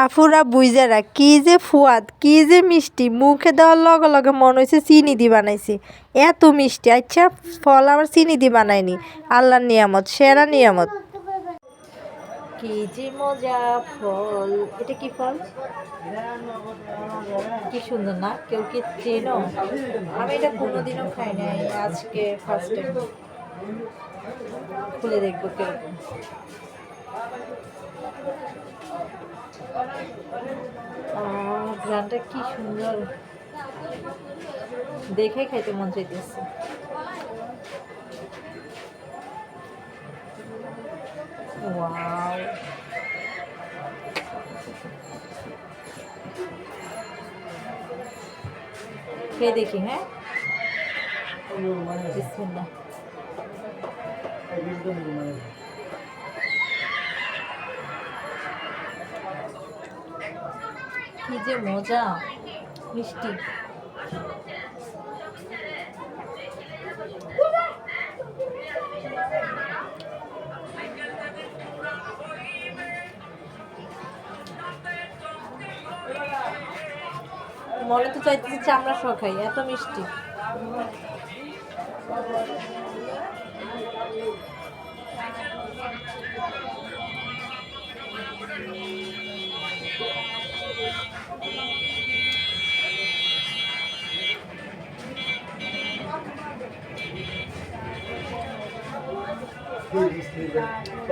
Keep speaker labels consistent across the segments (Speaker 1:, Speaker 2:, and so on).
Speaker 1: আফুরা বুইজারা, কি যে ফুয়াদ, কি যে মিষ্টি। মুখে দেওয়ার লগে লগে মনে হয়েছে চিনি দি বানাইছে। এত মিষ্টি আচ্ছা ফল আবার চিনি দি বানায়নি। আল্লাহর নিয়ামত, সেরা নিয়ামত। কি মজা ফল। এটা কি ফল? কি সুন্দর না? কেউ কি আমি এটা কোনোদিনও খাই নাই, আজকে ফার্স্ট টাইম খুলে দেখব কীরকম। আহ, কি সুন্দর। দেখে খাইতে মন চাইতেছে। খেয়ে দেখি হ্যাঁ? কি যে মজা। মিষ্টি। মনে তো চাইতেছি চামড়া সহ খাই এত মিষ্টি।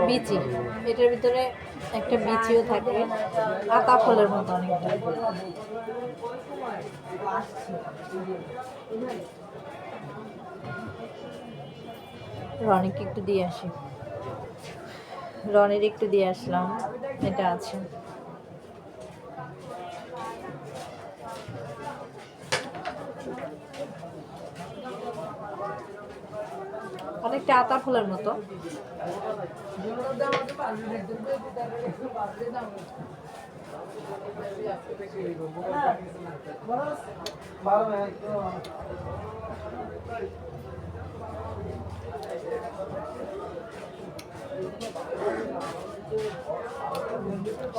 Speaker 1: বিচি। এটার ভিতরে একটা বিচিও থাকে। আতা ফলের মতো অনেকটা। রনিকে একটু দিয়ে আসি। রনির একটু দিয়ে আসলাম। এটা আছে। অনেকটা আতা ফুলের মতো।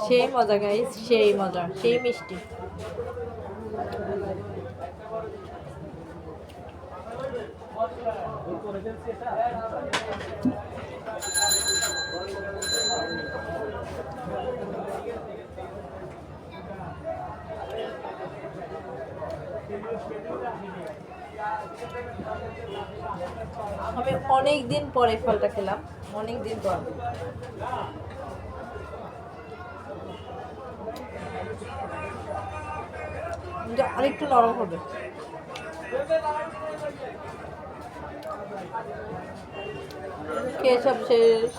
Speaker 1: সেই মজা গাইস সেই মজা সেই মিষ্টি। আমি অনেক দিন পরে ফলটা খেলাম অনেক দিন পর আরেকটু নরম হবে। কে সব শেষ?